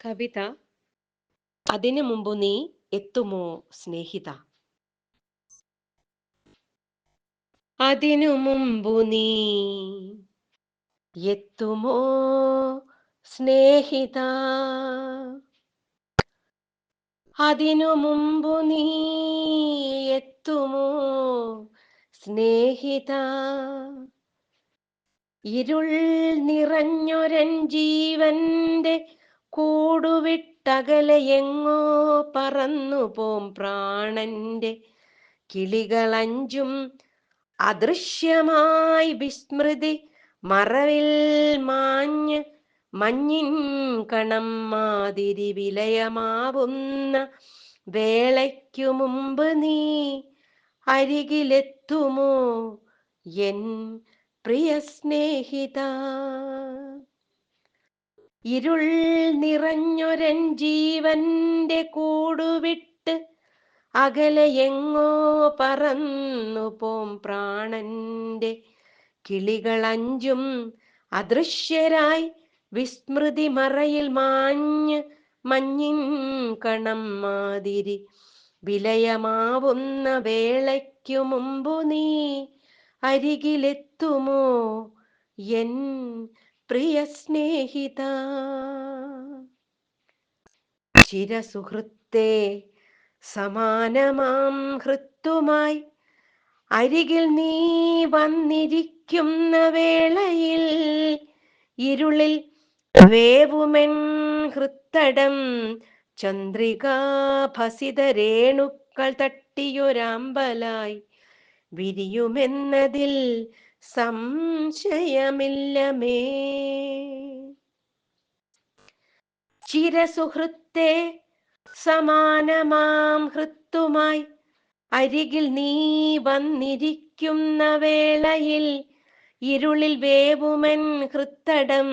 കവിത അതിനു മുമ്പ് നീ എത്തുമോ സ്നേഹിത? അതിനു മുമ്പു നീ എത്തുമോ സ്നേഹിത? അതിനു മുമ്പു നീ എത്തുമോ സ്നേഹിത? ഇരുൾ നിറഞ്ഞൊരൻ ജീവന്റെ കൂടുവിട്ടകലെ എങ്ങോ പറന്നു പോം പ്രാണന്റെ കിളികളഞ്ചും അദൃശ്യമായി വിസ്മൃതി മറവിൽ മാഞ്ഞ് മഞ്ഞിൻ കണം മാതിരി വിലയമാവുന്ന വേളയ്ക്കു മുമ്പ് നീ അരികിലെത്തുമോ എൻ പ്രിയ സ്നേഹിത? ഇരുൾ നിറഞ്ഞൊരൻ ജീവന്റെ കൂടുവിട്ട് അകലെ എങ്ങോ പറന്നു പോം പ്രാണന്റെ കിളികളഞ്ചും അദൃശ്യരായി വിസ്മൃതി മറയിൽ മാഞ്ഞ് മഞ്ഞിൻ കണം മാതിരി. വിലയമാവുന്ന വേളയ്ക്കു മുമ്പു നീ അരികിലെത്തുമോ? എൻ പ്രിയ സ്നേഹിത ചിരസുഹൃത്തെ സമാനമാം ഹൃത്തുമായി അരികിൽ നീ വന്നിരിക്കുന്ന വേളയിൽ ഇരുളിൽ വേവുമെൻ ഹൃത്തടം ചന്ദ്രികാഭസിത രേണുക്കൾ തട്ടിയൊരാമ്പലായി വിരിയുമെന്നതിൽ സംശയമില്ലമേ ചിരസുഹൃത്തെ സമാനമാം ഹൃത്തുമായി അരികിൽ നീ വന്നിരിക്കുന്ന വേളയിൽ ഇരുളിൽ വേവുമൻ ഹൃത്തടം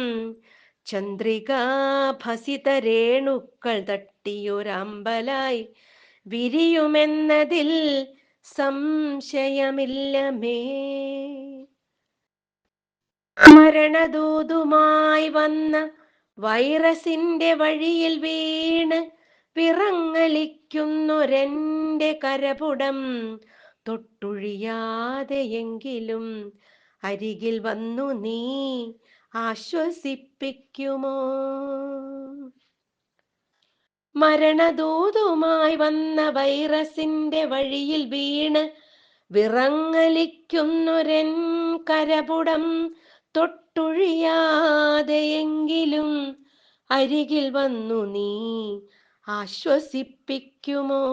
ചന്ദ്രികാഭസിതരേണുക്കൾ തട്ടിയൊരമ്പലായി വിരിയുമെന്നതിൽ സംശയമില്ലമേ മരണദൂതുമായി വന്ന വൈറസിന്റെ വഴിയിൽ വീണ് വിറങ്ങലിക്കുന്നൊരെന്റെ കരപുടം തൊട്ടൊഴിയാതെയെങ്കിലും അരികിൽ വന്നു നീ ആശ്വസിപ്പിക്കുമോ? മരണദൂതുമായി വന്ന വൈറസിന്റെ വഴിയിൽ വീണ് വിറങ്ങലിക്കുന്നൊരൻ കരപുടം തൊട്ടുഴിയാതെയെങ്കിലും അരികിൽ വന്നു നീ ആശ്വസിപ്പിക്കുമോ?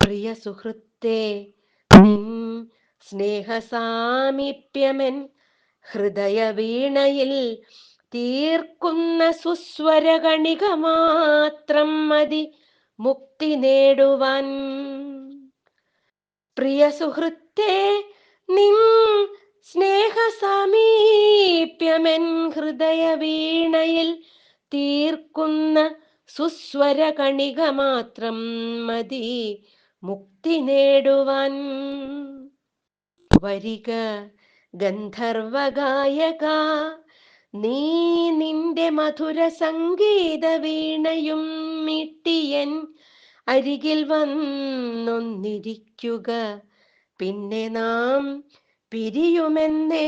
പ്രിയ സുഹൃത്തെ നിൻ സ്നേഹസാമീപ്യമൻ ഹൃദയ വീണയിൽ തീർക്കുന്ന സുസ്വരകണിക മാത്രം മതി മുക്തി നേടുവാൻ. പ്രിയ സുഹൃത്തെ നിൻ സ്നേഹസാമീപ്യമെൻ ഹൃദയ വീണയിൽ തീർക്കുന്ന സുസ്വര കണിക മാത്രം മതി മുക്തി നേടുവാൻ. വരിക ഗന്ധർവഗായക നീ നിന്റെ മധുര സംഗീത വീണയും മിട്ടിയൻ അരികിൽ വന്നൊന്നിരിക്കുക. പിന്നെ നാം പിരിയുമെന്നേ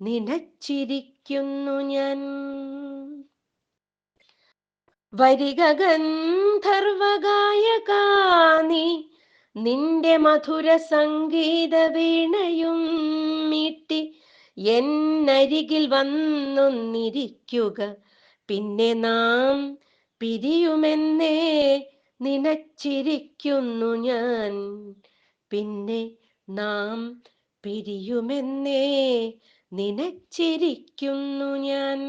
നിനച്ചിരിക്കുന്നു ഞാൻ. വരിക ഗന്ധർവഗായക നിന്റെ മധുര സംഗീത വീണയും മീട്ടി എന്നരികിൽ വന്നൊന്നിരിക്കുക. പിന്നെ നാം പിരിയുമെന്നേ നിനച്ചിരിക്കുന്നു ഞാൻ. പിന്നെ നാം പിരിയുമെന്നേ നിനച്ചിരിക്കുന്നു ഞാൻ.